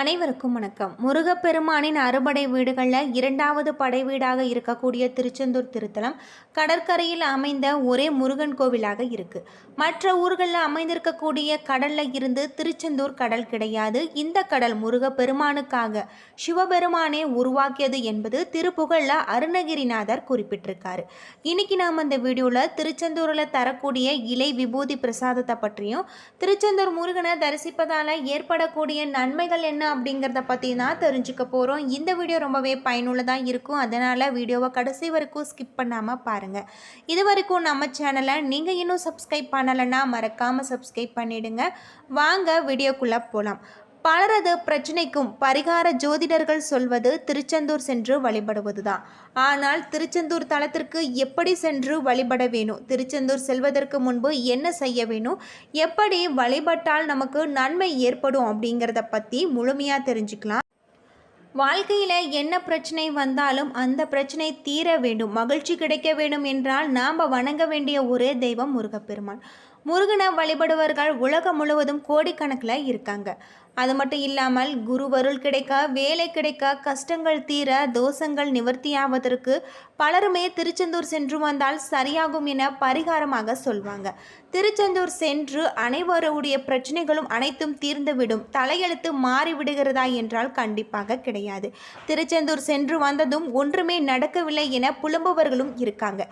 அனைவருக்கும் வணக்கம். முருகப்பெருமானின் அறுபடை வீடுகளில் இரண்டாவது படை வீடாக இருக்கக்கூடிய திருச்செந்தூர் திருத்தலம் கடற்கரையில் அமைந்த ஒரே முருகன் கோவிலாக இருக்கு. மற்ற ஊர்களில் அமைந்திருக்கக்கூடிய கடலில் இருந்து திருச்செந்தூர் கடல் கிடையாது. இந்த கடல் முருகப்பெருமானுக்காக சிவபெருமானே உருவாக்கியது என்பது திருப்புகழில் அருணகிரிநாதர் குறிப்பிட்டிருக்காரு. இன்னைக்கு நாம் அந்த வீடியோவில் திருச்செந்தூரில் தரக்கூடிய இலை விபூதி பிரசாதத்தை பற்றியும் திருச்செந்தூர் முருகனை தரிசிப்பதால் ஏற்படக்கூடிய நன்மைகள் என்ன அப்படிங்கிறத பற்றி தான் தெரிஞ்சுக்க போகிறோம் இந்த வீடியோ ரொம்பவே பயனுள்ளதாக இருக்கும். அதனால் வீடியோவை கடைசி வரைக்கும் ஸ்கிப் பண்ணாமல் பாருங்கள் இது வரைக்கும் நம்ம சேனலை நீங்கள் இன்னும் சப்ஸ்கிரைப் பண்ணலைன்னா மறக்காமல் சப்ஸ்கிரைப் பண்ணிவிடுங்க வாங்க வீடியோக்குள்ளே போகலாம் பலரது பிரச்சனைக்கும் பரிகார ஜோதிடர்கள் சொல்வது திருச்செந்தூர் சென்று வழிபடுவதுதான். ஆனால் திருச்செந்தூர் தலத்திற்கு எப்படி சென்று வழிபட வேணும்? திருச்செந்தூர் செல்வதற்கு முன்பு என்ன செய்ய வேணும்? எப்படி வழிபட்டால் நமக்கு நன்மை ஏற்படும் அப்படிங்கிறத பற்றி முழுமையாக தெரிஞ்சுக்கலாம். வாழ்க்கையில் என்ன பிரச்சனை வந்தாலும் அந்த பிரச்சனை தீர வேண்டும். மகிழ்ச்சி கிடைக்க வேண்டும் என்றால் நாம் வணங்க வேண்டிய ஒரே தெய்வம் முருகப்பெருமான். முருகனை வழிபடுவர்கள் உலகம் முழுவதும் கோடிக்கணக்கில் இருக்காங்க. அது மட்டும் இல்லாமல் குருவருள் கிடைக்க வேலை கிடைக்க கஷ்டங்கள் தீர தோஷங்கள் நிவர்த்தியாவதற்கு பலருமே திருச்செந்தூர் சென்று வந்தால் சரியாகும் என பரிகாரமாக சொல்வாங்க. திருச்செந்தூர் சென்று அனைவருடைய பிரச்சனைகளும் அனைத்தும் தீர்ந்துவிடும். தலையெழுத்து மாறிவிடுகிறதா என்றால் கண்டிப்பாக கிடையாது. திருச்செந்தூர் சென்று வந்ததும் ஒன்றுமே நடக்கவில்லை என புலம்புவர்களும் இருக்காங்க.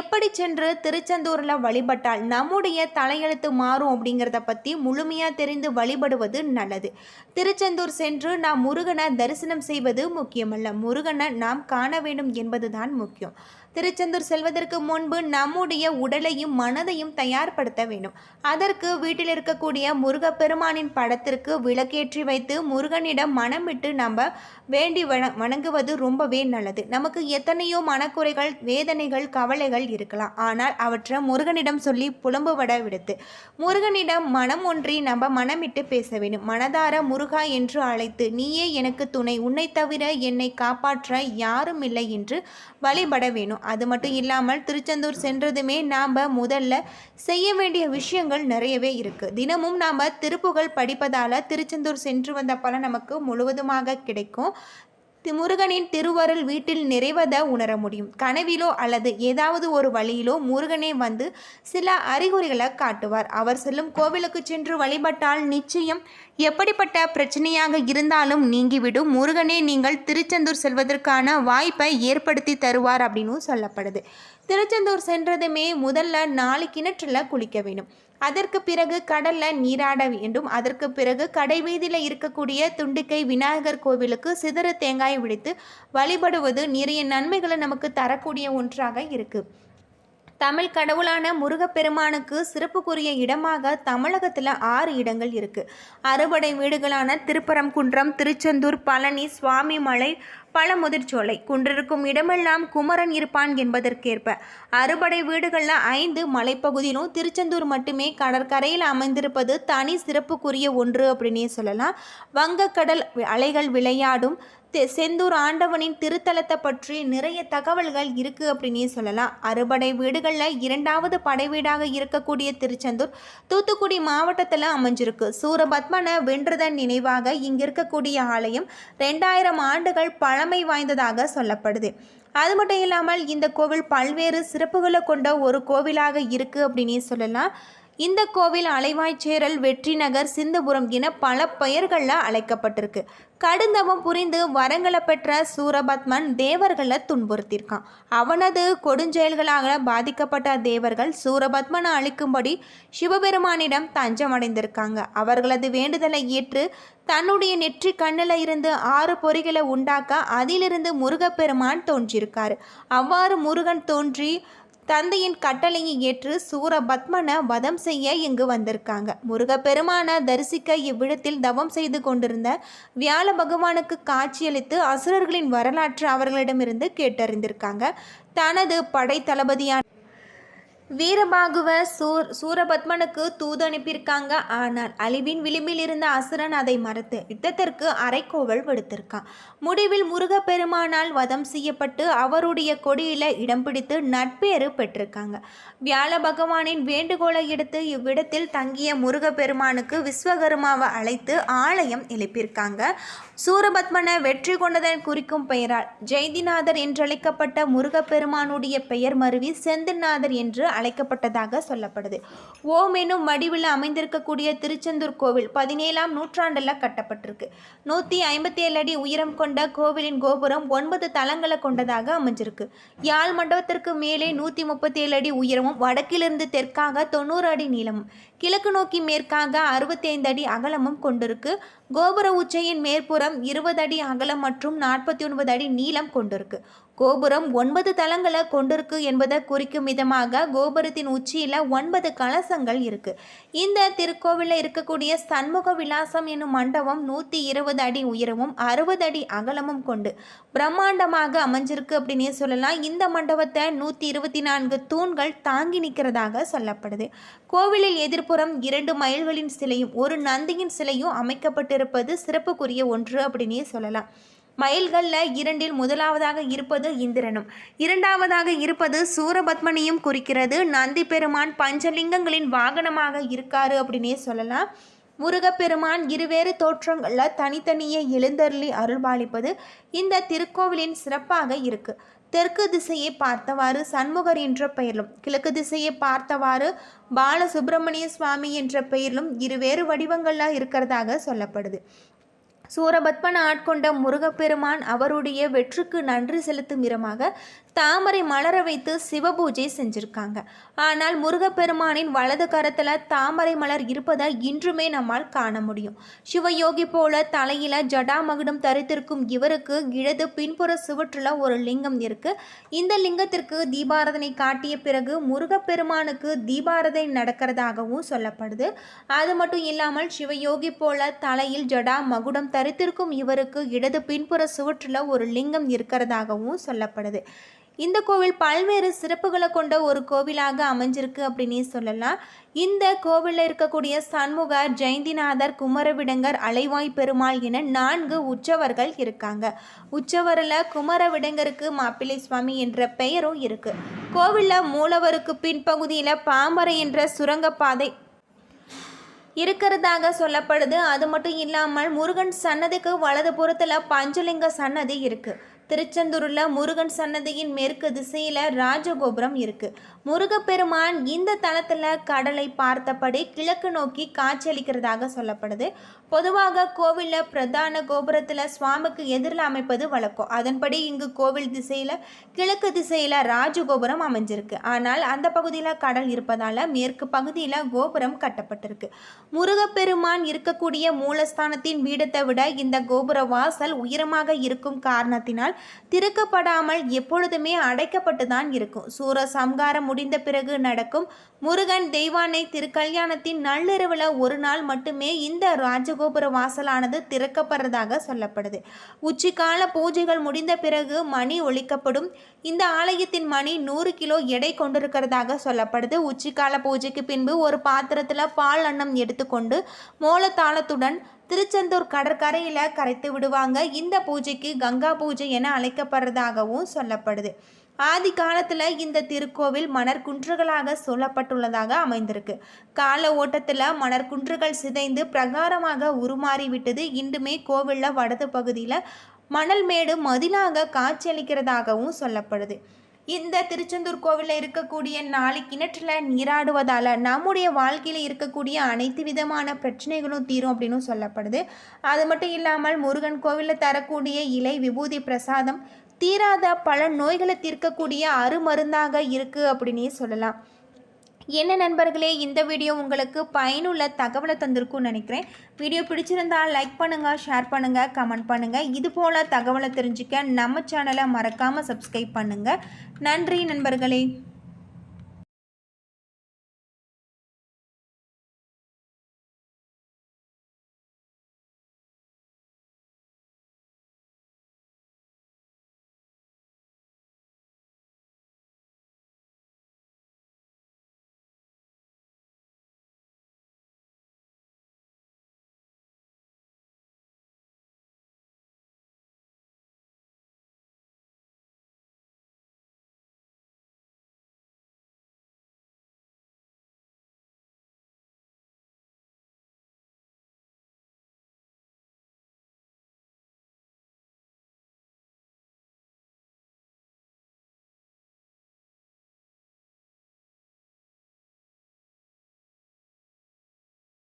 எப்படி சென்று திருச்செந்தூரில் வழிபட்டால் நம்முடைய தலையெழுத்து மாறும் அப்படிங்கிறத பற்றி முழுமையாக தெரிந்து வழிபடுவது நல்லது. திருச்செந்தூர் சென்று நாம் முருகனை தரிசனம் செய்வது முக்கியமல்ல. முருகனை நாம் காண வேண்டும் என்பதுதான் முக்கியம். திருச்செந்தூர் செல்வதற்கு முன்பு நம்முடைய உடலையும் மனதையும் தயார்படுத்த வேண்டும். அதற்கு வீட்டில் இருக்கக்கூடிய முருகப்பெருமானின் படத்திற்கு விளக்கேற்றி வைத்து முருகனிடம் மனம் விட்டு நம்ம வேண்டி வண வணங்குவது ரொம்பவே நல்லது. நமக்கு எத்தனையோ மனக்குறைகள் வேதனைகள் கவலைகள் இருக்கலாம். ஆனால் அவற்றை முருகனிடம் சொல்லி புலம்புவட விடுத்து முருகனிடம் மனம் ஒன்றி நம்ம மனமிட்டு பேச வேண்டும். மனதார முருகா என்று அழைத்து நீயே எனக்கு துணை. உன்னை தவிர என்னை காப்பாற்ற யாரும் இல்லை என்று வழிபட வேணும் அது மட்டும் இல்லாமல் திருச்செந்தூர் சென்றதுமே நாம் முதல்ல செய்ய வேண்டிய விஷயங்கள் நிறையவே இருக்குது தினமும் நாம் திருப்புகழ் படிப்பதால் திருச்செந்தூர் சென்று வந்த பலன் நமக்கு முழுவதுமாக கிடைக்கும். முருகனின் திருவருள் வீட்டில் நிறைவதை உணர முடியும். கனவிலோ அல்லது ஏதாவது ஒரு வழியிலோ முருகனே வந்து சில அறிகுறிகளை காட்டுவார். அவர் செல்லும் கோவிலுக்கு சென்று வழிபட்டால் நிச்சயம் எப்படிப்பட்ட பிரச்சனையாக இருந்தாலும் நீங்கிவிடும். முருகனே நீங்கள் திருச்செந்தூர் செல்வதற்கான வாய்ப்பை ஏற்படுத்தி தருவார் அப்படின்னு சொல்லப்படுது. திருச்செந்தூர் சென்றதுமே முதல்ல நாலு கிணற்றில் குளிக்க வேண்டும். அதற்கு பிறகு கடல்ல நீராட வேண்டும். அதற்கு பிறகு கடைவீதியில் இருக்கக்கூடிய துண்டிக்கை விநாயகர் கோவிலுக்கு சிதற தேங்காய் விடுத்து வழிபடுவது நிறைய நன்மைகளை நமக்கு தரக்கூடிய ஒன்றாக இருக்குது தமிழ் கடவுளான முருகப்பெருமானுக்கு சிறப்புக்குரிய இடமாக தமிழகத்தில் ஆறு இடங்கள் இருக்குது அறுபடை வீடுகளான திருப்பரங்குன்றம் திருச்செந்தூர் பழனி சுவாமிமலை பழமுதிர்ச்சோலை குன்றிருக்கும் இடமெல்லாம் குமரன் இருப்பான் என்பதற்கேற்ப. அறுபடை வீடுகளில் ஐந்து மலைப்பகுதியிலும் திருச்செந்தூர் மட்டுமே கடற்கரையில் அமைந்திருப்பது தனி சிறப்புக்குரிய ஒன்று அப்படின்னே சொல்லலாம். வங்கக்கடல் அலைகள் விளையாடும் செந்தூர் ஆண்டவனின் திருத்தலத்தை பற்றி நிறைய தகவல்கள் இருக்குது அப்படின்னே சொல்லலாம். அறுபடை வீடுகளில் இரண்டாவது படை வீடாக இருக்கக்கூடிய திருச்செந்தூர் தூத்துக்குடி மாவட்டத்தில் அமைஞ்சிருக்கு. சூரபத்மனை வென்றதன் நினைவாக இங்கே இருக்கக்கூடிய ஆலயம் ரெண்டாயிரம் ஆண்டுகள் பழமை வாய்ந்ததாக சொல்லப்படுது. அது மட்டும் இல்லாமல் இந்த கோவில் பல்வேறு சிறப்புகளை கொண்ட ஒரு கோவிலாக இருக்குது அப்படின்னே சொல்லலாம். இந்த கோவில் அலைவாய்ச்சேரல் வெற்றி நகர் சிந்துபுரம் என பல பெயர்களில் அழைக்கப்பட்டிருக்கு. கடுந்தவம் புரிந்து வரங்களை பெற்ற சூரபத்மன் தேவர்களை துன்புறுத்தியிருக்கான். அவனது கொடுஞ்செயல்களாக பாதிக்கப்பட்ட தேவர்கள் சூரபத்மனை அழிக்கும்படி சிவபெருமானிடம் தஞ்சம் அடைந்திருக்காங்க அவர்களது வேண்டுதலை ஏற்று தன்னுடைய நெற்றி கண்ணில் இருந்து ஆறு பொறிகளை உண்டாக்க அதிலிருந்து முருகப்பெருமான் தோன்றியிருக்காரு. அவ்வாறு முருகன் தோன்றி தந்தையின் கட்டளையை ஏற்று சூரபத்மனை வதம் செய்ய இங்கு வந்திருக்காங்க. முருகப்பெருமான தரிசிக்க இவ்விடத்தில் தவம் செய்து கொண்டிருந்த வியாழ பகவானுக்கு காட்சியளித்து அசுரர்களின் வரலாற்று அவர்களிடமிருந்து கேட்டறிந்திருக்காங்க. தனது படை தளபதியான வீரபாகுவ சூர் சூரபத்மனுக்கு தூது அனுப்பியிருக்காங்க. ஆனால் அழிவின் விளிம்பில் இருந்த அசுரன் அதை மறுத்து யுத்தத்திற்கு அரைக்கோவல் விடுத்திருக்கான் முடிவில் முருகப்பெருமானால் வதம் செய்யப்பட்டு அவருடைய கொடியில் இடம் பிடித்து நட்பேறு பெற்றிருக்காங்க. வியாழ பகவானின் வேண்டுகோளை எடுத்து இவ்விடத்தில் தங்கிய முருகப்பெருமானுக்கு விஸ்வகர்மாவை அழைத்து ஆலயம் எழுப்பியிருக்காங்க. சூரபத்மனை வெற்றி கொண்டதன் குறிக்கும் பெயரால் ஜெயந்திநாதர் என்றழைக்கப்பட்ட முருகப்பெருமானுடைய பெயர் மருவி செந்தில்நாதர் என்று அழைக்கப்பட்டதாக சொல்லப்படுது. ஓம் எனும் வடிவில் அமைந்திருக்கக்கூடிய திருச்செந்தூர் கோவில் பதினேழாம் நூற்றாண்டில் கட்டப்பட்டிருக்கு. நூற்றி ஐம்பத்தி ஏழு அடி உயரம் கொண்ட கோவிலின் கோபுரம் ஒன்பது தளங்களை கொண்டதாக அமைஞ்சிருக்கு. யாழ் மண்டபத்திற்கு மேலே நூற்றி முப்பத்தி ஏழு அடி உயரமும் வடக்கிலிருந்து தெற்காக தொண்ணூறு அடி நீளமும் கிழக்கு நோக்கி மேற்காக அறுபத்தி ஐந்து அடி அகலமும் கொண்டிருக்கு. கோபுர உச்சையின் மேற்புறம் இருபது அடி அகலம் மற்றும் நாற்பத்தி ஒன்பது அடி நீளம் கொண்டிருக்கு. கோபுரம் ஒன்பது தளங்களை கொண்டிருக்கு என்பதை குறிக்கும் விதமாக கோபுரத்தின் உச்சியில் ஒன்பது கலசங்கள் இருக்கு. இந்த திருக்கோவிலில் இருக்கக்கூடிய சண்முக விலாசம் என்னும் மண்டபம் நூற்றி இருபது அடி உயரமும் அறுபது அடி அகலமும் கொண்டு பிரம்மாண்டமாக அமைஞ்சிருக்கு அப்படின்னே சொல்லலாம். இந்த மண்டபத்தை நூற்றி இருபத்தி நான்கு தூண்கள் தாங்கி நிற்கிறதாக சொல்லப்படுது. கோவிலில் எதிர்ப்புறம் இரண்டு மயில்களின் சிலையும் ஒரு நந்தியின் சிலையும் அமைக்கப்பட்டிருப்பது சிறப்புக்குரிய ஒன்று அப்படின்னே சொல்லலாம். மயில்களில் இரண்டில் முதலாவதாக இருப்பது இந்திரனும். இரண்டாவதாக இருப்பது சூரபத்மனையும் குறிக்கிறது. நந்தி பெருமான் பஞ்சலிங்கங்களின் வாகனமாக இருக்காரு அப்படின்னே சொல்லலாம். முருகப்பெருமான் இருவேறு தோற்றங்களில் தனித்தனியே எழுந்தருளி அருள்பாலிப்பது இந்த திருக்கோவிலின் சிறப்பாக இருக்கு. தெற்கு திசையை பார்த்தவாறு சண்முகர் என்ற பெயரிலும் கிழக்கு திசையை பார்த்தவாறு பாலசுப்பிரமணிய சுவாமி என்ற பெயரிலும் இருவேறு வடிவங்களாக இருக்கிறதாக சொல்லப்படுது. சூரபத்மன் ஆட்கொண்ட முருகப்பெருமான் அவருடைய வெற்றுக்கு நன்றி செலுத்தும் விதமாக தாமரை மலர வைத்து சிவபூஜை செஞ்சுருக்காங்க. ஆனால் முருகப்பெருமானின் வலது கரத்தில் தாமரை மலர் இருப்பதை இன்றுமே நம்மால் காண முடியும். சிவயோகி போல தலையில் ஜடாமகுடம் தரித்திருக்கும் இவருக்கு இடது பின்புற சுவற்றில் ஒரு லிங்கம் இருக்கு. இந்த லிங்கத்திற்கு தீபாரதனை காட்டிய பிறகு முருகப்பெருமானுக்கு தீபாரதனை நடக்கிறதாகவும் சொல்லப்படுது. அது மட்டும் இல்லாமல் சிவயோகி போல தலையில் ஜடா மகுடம் தரித்திருக்கும் இவருக்கு இடது பின்புற சுவற்றில் ஒரு லிங்கம் இருக்கிறதாகவும் சொல்லப்படுது. இந்த கோவில் பல்வேறு சிறப்புகளை கொண்ட ஒரு கோவிலாக அமைஞ்சிருக்கு அப்படின்னே சொல்லலாம். இந்த கோவிலில் இருக்கக்கூடிய சண்முகர் ஜெயந்திநாதர் குமரவிடங்கர் அலைவாய் பெருமாள் என நான்கு உற்சவர்கள் இருக்காங்க. உற்சவரில் குமரவிடங்கருக்கு மாப்பிள்ளை சுவாமி என்ற பெயரும் இருக்கு. கோவிலில் மூலவருக்கு பின்பகுதியில் பாம்பரை என்ற சுரங்கப்பாதை இருக்கிறதாக சொல்லப்படுது. அது மட்டும் இல்லாமல் முருகன் சன்னதிக்கு வலது புறத்தில் பஞ்சலிங்க சன்னதி இருக்குது திருச்செந்தூரில் முருகன் சன்னதியின் மேற்கு திசையில் ராஜகோபுரம் இருக்குது முருகப்பெருமான் இந்த தளத்தில் கடலை பார்த்தபடி கிழக்கு நோக்கி காட்சியளிக்கிறதாக சொல்லப்படுது. பொதுவாக கோவிலில் பிரதான கோபுரத்தில் சுவாமிக்கு எதிரில் அமைப்பது வழக்கம். அதன்படி இங்கு கோவில் திசையில் கிழக்கு திசையில் ராஜகோபுரம் அமைஞ்சிருக்கு. ஆனால் அந்த பகுதியில் கடல் இருப்பதால் மேற்கு பகுதியில் கோபுரம் கட்டப்பட்டிருக்கு. முருகப்பெருமான் இருக்கக்கூடிய மூலஸ்தானத்தின் வீடத்தை விட இந்த கோபுர வாசல் உயரமாக இருக்கும் காரணத்தினால் திறக்கப்படாமல் எப்பொழுதுமே அடைக்கப்பட்டு தான் இருக்கும். சூர சம்காரம் முடிந்த பிறகு நடக்கும். முருகன் தெய்வானை திருக்கல்யாணத்தின் நள்ளிரவில் ஒரு நாள் மட்டுமே இந்த ராஜகோபுர வாசலானது திறக்கப்படுறதாக சொல்லப்படுது. உச்சிக்கால பூஜைகள் முடிந்த பிறகு மணி ஒழிக்கப்படும். இந்த ஆலயத்தின் மணி நூறு கிலோ எடை கொண்டிருக்கிறதாக சொல்லப்படுது. உச்சிக்கால பூஜைக்கு பின்பு ஒரு பாத்திரத்தில் பால் அன்னம் எடுத்துக்கொண்டு மோளத்தாளத்துடன் திருச்செந்தூர் கடற்கரையில் கரைத்து விடுவாங்க. இந்த பூஜைக்கு கங்கா பூஜை என அழைக்கப்படுறதாகவும் சொல்லப்படுது. ஆதி காலத்தில் இந்த திருக்கோவில் மணற்குன்றுகளாக சொல்லப்பட்டுள்ளதாக அமைந்திருக்கு. கால ஓட்டத்தில் மணற்குன்றுகள் சிதைந்து பிரகாரமாக உருமாறிவிட்டது. இன்றுமே கோவிலில் வடது பகுதியில் மணல் மேடு மதிலாக காட்சியளிக்கிறதாகவும் சொல்லப்படுது. இந்த திருச்செந்தூர் கோவிலில் இருக்கக்கூடிய நாலு கிணற்றில் நீராடுவதால் நம்முடைய வாழ்க்கையில் இருக்கக்கூடிய அனைத்து விதமான பிரச்சனைகளும் தீரும் அப்படின்னு சொல்லப்படுது. அது மட்டும் இல்லாமல் முருகன் கோவிலில் தரக்கூடிய இலை விபூதி பிரசாதம் தீராத பல நோய்களை தீர்க்கக்கூடிய அருமருந்தாக இருக்குது அப்படின்னே சொல்லலாம். என்ன நண்பர்களே இந்த வீடியோ உங்களுக்கு பயனுள்ள தகவலை தந்திருக்கும்னு நினைக்கிறேன். வீடியோ பிடிச்சிருந்தால் லைக் பண்ணுங்கள் ஷேர் பண்ணுங்கள் கமெண்ட் பண்ணுங்கள் இது போல் தகவலை தெரிஞ்சுக்க நம்ம சேனலை மறக்காமல் சப்ஸ்கிரைப் பண்ணுங்கள் நன்றி நண்பர்களே.